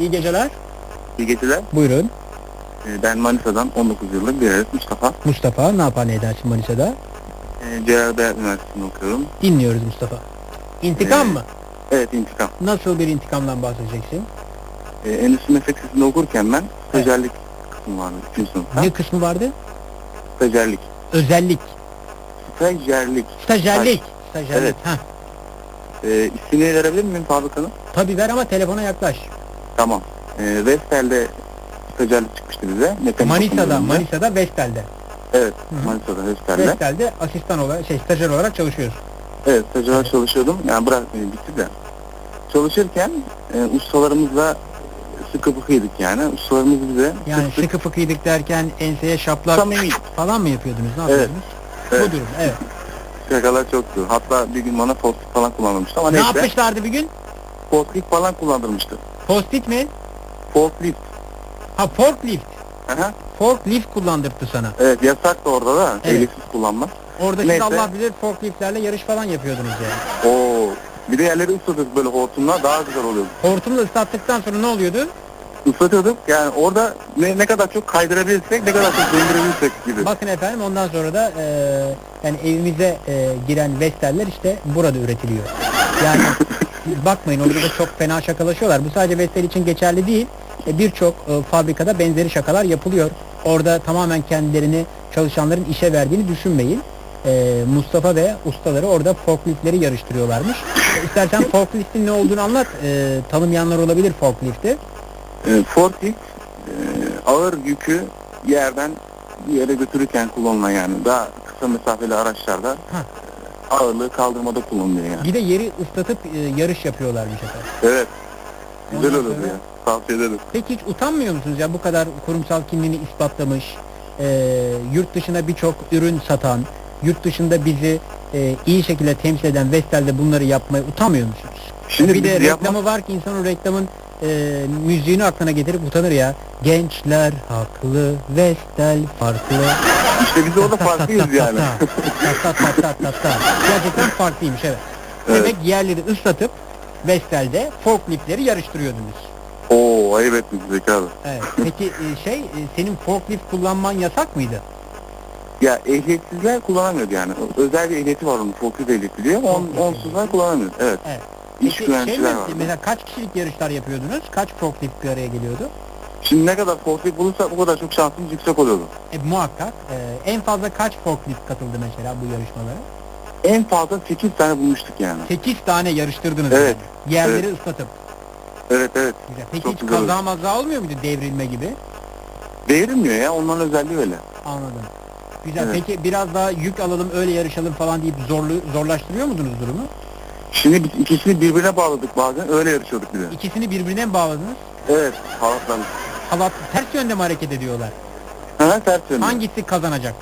İyi geceler. İyi geceler. Buyurun. Ee, Ben Manisa'dan 19 yıllık bir öğretmen Mustafa. Mustafa ne yapar ne edersin Manisa'da? Ee, Celal Beyat Üniversitesi'nde okuyorum. Dinliyoruz Mustafa. İntikam Ee, mı? Evet intikam. Nasıl bir intikamdan bahsedeceksin? Ee, Endüstri Meslek Lisesi'nde okurken ben stajyerlik kısmı vardı. 3. sınıfta. Ne kısmı vardı? Stajyerlik. Özellik. Stajyerlik. Stajyerlik. Stajyerlik. Evet. Heh. Ee, ismini verebilir miyim fabrikanın? Tabii ver ama telefona yaklaş. Tamam. Ee, Vestel'de stajyerlik çıkmıştı bize. Mekanik Manisa'da, okulunda. Manisa'da Vestel'de. Evet. Hı hı. Manisa'da Vestel'de. Vestel'de asistan olarak, şey stajyer olarak çalışıyorsun. Evet stajyer çalışıyordum. Yani bırak beni bitti de. Çalışırken e, ustalarımızla sıkı fıkıydık yani. Ustalarımız bize Yani sık sık sıkı fıkıydık derken enseye şaplak samimi falan mı yapıyordunuz? Ne yapıyordunuz? Evet. Bu durum, evet. şakalar çoktu. Hatta bir gün bana post falan kullandırmıştı ama Ne neyse. yapmışlardı bir gün? Forklift falan kullandırmıştı. Post-it mi? Forklift. Ha forklift. Aha. Forklift kullandırdı sana. Evet yasak da orada da Evet. ehliyetsiz kullanmak. Orada siz Neyse. Allah bilir forkliftlerle yarış falan yapıyordunuz yani. Oo. Bir de yerleri ıslatıyorduk böyle hortumla daha güzel oluyordu. Hortumla ıslattıktan sonra ne oluyordu? Islatıyorduk yani orada ne, ne kadar çok kaydırabilirsek ne kadar çok döndürebilirsek gibi. Bakın efendim ondan sonra da e, yani evimize e, giren Vestel'ler işte burada üretiliyor. Yani bakmayın orada da çok fena şakalaşıyorlar. Bu sadece Vestel için geçerli değil. E, Birçok e, fabrikada benzeri şakalar yapılıyor. Orada tamamen kendilerini çalışanların işe verdiğini düşünmeyin. E, Mustafa ve ustaları orada forkliftleri yarıştırıyorlarmış. İstersen forkliftin ne olduğunu anlat. Tanımayanlar olabilir forklifti. Forklift ağır yükü yerden bir yere götürürken kullanılan yani daha kısa mesafeli araçlarda Ha. Ağırlığı kaldırmada kullanılıyor yani. Bir de yeri ıslatıp e, yarış yapıyorlarmış efendim. Evet. Güzel Ondan olurdu sonra- ya. Tavsiye ederim. Peki hiç utanmıyor musunuz ya bu kadar kurumsal kimliğini ispatlamış, e, yurt dışına birçok ürün satan, yurt dışında bizi e, iyi şekilde temsil eden Vestel'de bunları yapmaya utanmıyor musunuz? Şimdi bir de biz reklamı var ki insan o reklamın e, müziğini aklına getirip utanır ya. Gençler haklı, Vestel farklı. İşte biz orada farklıyız yani. Ta ta ta ta ta ta. Gerçekten farklıymış evet. Evet. Demek yerleri ıslatıp Vestel'de forkliftleri yarıştırıyordunuz. Oo ayıp ettik Zeki abi. Evet. Peki e, şey e, senin forklift kullanman yasak mıydı? Ya ehliyetsizler kullanamıyordu yani. Özel bir ehliyeti var onun. Forklift ehliyeti diye. On, onsuzlar kullanamıyor. Evet. Evet. İş Peki şey güvenlikçiler mi, var. mesela kaç kişilik yarışlar yapıyordunuz? Kaç forklift bir araya geliyordu? Şimdi ne kadar forklift bulursak o kadar çok şansımız yüksek oluyordu. E, muhakkak. E, en fazla kaç forklift katıldı mesela bu yarışmalara? En fazla 8 tane bulmuştuk yani. 8 tane yarıştırdınız Evet, yani. Yerleri ıslatıp. Evet evet. Güzel. Peki Çok hiç güzel kaza maza olmuyor muydu devrilme gibi? Değirilmiyor ya. Onların özelliği öyle. Anladım. Güzel. Evet. Peki biraz daha yük alalım öyle yarışalım falan deyip zorlu, zorlaştırıyor muydunuz durumu? Şimdi biz ikisini birbirine bağladık bazen. Öyle yarışıyorduk bir de. İkisini birbirine mi bağladınız? Evet. Halatlar. Halat ters yönde mi hareket ediyorlar? Ha ters yönde. Hangisi kazanacak?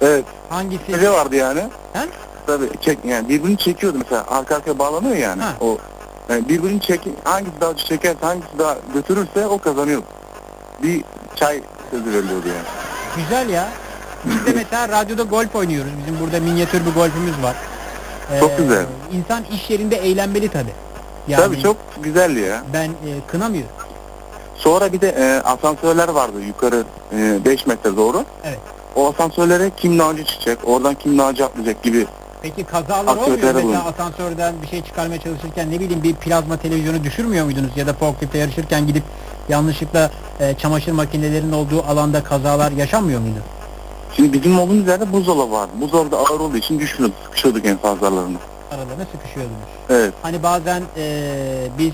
Evet. Hangisi? Ne vardı yani? He? Tabii çek yani birbirini çekiyordu mesela arka arkaya bağlanıyor yani. Ha. O yani birbirini çek hangisi daha çekerse hangisi daha götürürse o kazanıyor. Bir çay sözü veriliyordu yani. Güzel ya. Biz de mesela radyoda golf oynuyoruz. Bizim burada minyatür bir golfümüz var. Ee, Çok güzel. İnsan iş yerinde eğlenmeli tabi. Yani Tabii çok güzeldi ya. Ben e, kınamıyorum. Sonra bir de e, asansörler vardı yukarı 5 metre doğru. Evet. O asansörlere kim önce çıkacak, oradan kim önce atlayacak gibi. Peki kazalar olmuyor mesela bulunun. asansörden bir şey çıkarmaya çalışırken ne bileyim bir plazma televizyonu düşürmüyor muydunuz ya da forkliftle yarışırken gidip yanlışlıkla e, çamaşır makinelerinin olduğu alanda kazalar yaşanmıyor muydu? Şimdi bizim olduğumuz yerde buzdolabı vardı. Buzdolabı ağır olduğu için düşmüyorduk, sıkışıyorduk en fazla aralarında. Aralarına sıkışıyordunuz. Evet. Hani bazen e, biz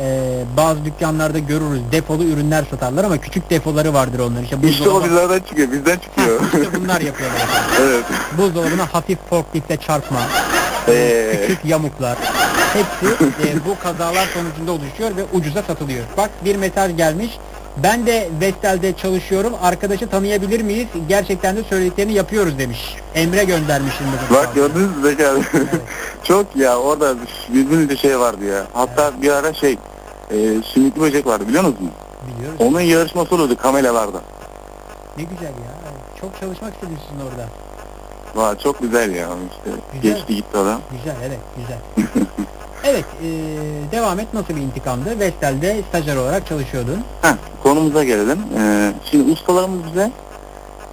e, bazı dükkanlarda görürüz depolu ürünler satarlar ama küçük depoları vardır onların. İşte İşte o buzdolabı- bizlerden çıkıyor, bizden çıkıyor. İşte bunlar yapıyorlar. evet. Buzdolabına hafif forkliftle çarpma, Ee, küçük yamuklar. Hepsi e, bu kazalar sonucunda oluşuyor ve ucuza satılıyor. Bak bir mesaj gelmiş. Ben de Vestel'de çalışıyorum. Arkadaşı tanıyabilir miyiz? Gerçekten de söylediklerini yapıyoruz demiş. Emre göndermiş şimdi. bu Bak gördünüz mü Zeki abi? Çok ya orada birbirinde şey vardı ya. Hatta bir ara şey e, sümüklü böcek vardı biliyor musunuz? Biliyoruz. Onun yarışması oluyordu kameralarda. Ne güzel ya. Çok çalışmak istedim sizin orada. Vay çok güzel ya işte. Güzel. Geçti gitti adam. Güzel evet güzel. Evet, e, devam et. Nasıl bir intikamdı? Vestel'de stajyer olarak çalışıyordun. Heh, konumuza gelelim. Ee, şimdi ustalarımız bize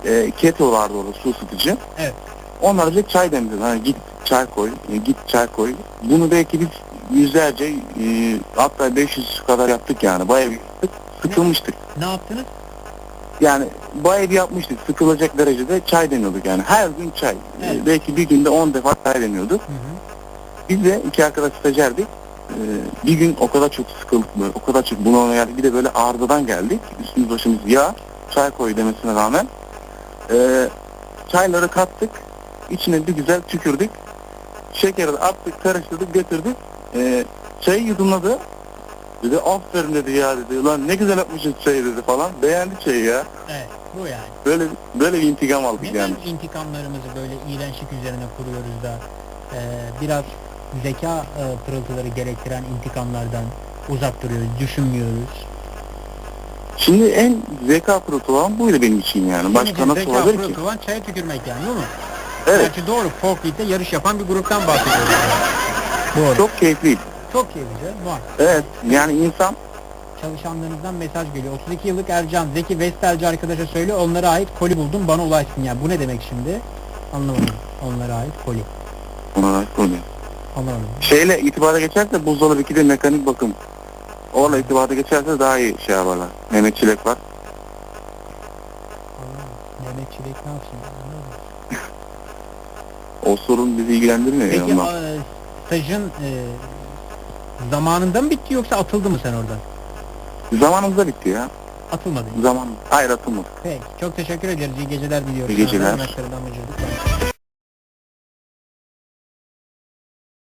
e, keto vardı orada su ısıtıcı. Evet. Onlar bize çay demledi. Hani git çay koy, e, git çay koy. Bunu belki biz yüzlerce e, hatta 500 kadar yaptık yani. Bayağı bir yaptık. Sıkılmıştık. Ne yaptınız? Yani bayağı bir yapmıştık. Sıkılacak derecede çay demiyorduk yani. Her gün çay. Evet. belki bir günde 10 defa çay demiyorduk. Hı hı. Biz de iki arkadaş stajyerdik. Ee, bir gün o kadar çok sıkıldık böyle, o kadar çok bunalma geldik. Bir de böyle ardıdan geldik. Üstümüz başımız yağ, çay koy demesine rağmen. Ee, çayları kattık. içine bir güzel tükürdük. Şekeri de attık, karıştırdık, götürdük. Ee, çayı yudumladı. Dedi aferin dedi ya dedi. Lan ne güzel yapmışız çayı dedi falan. Beğendi çayı ya. Evet, bu yani. Böyle böyle bir intikam aldık Neden yani. intikamlarımızı böyle iğrençlik üzerine kuruyoruz da e, biraz zeka e, pırıltıları gerektiren intikamlardan uzak duruyoruz, düşünmüyoruz. Şimdi en zeka pırıltı olan buydu benim için yani. Başka Senin nasıl zeka olabilir ki? pırıltı olan çaya tükürmek yani değil mi? Evet. Gerçi doğru, Forklift'te yarış yapan bir gruptan bahsediyoruz. doğru. Çok, Çok çok keyifli, var. Evet yani insan Çalışanlarınızdan mesaj geliyor. 32 yıllık Ercan, Zeki Vestelci arkadaşa söyle onlara ait koli buldum bana ulaşsın. Yani bu ne demek şimdi? Anlamadım. Onlara ait koli. ona konuyor. Anlamadım. Şeyle itibara geçerse buzdolabı 2'de mekanik bakım. Orla itibara geçerse daha iyi şey yaparlar. Mehmet Çilek var. Anlamadım. Mehmet Çilek ne yapsın? O sorun bizi ilgilendirmiyor Peki ya stajın e, zamanında mı bitti yoksa atıldı mı sen oradan? Zamanımızda bitti ya. Atılmadı. Zaman. Hayır atılmadı. Peki. Çok teşekkür ederiz. İyi geceler diliyorum. İyi geceler.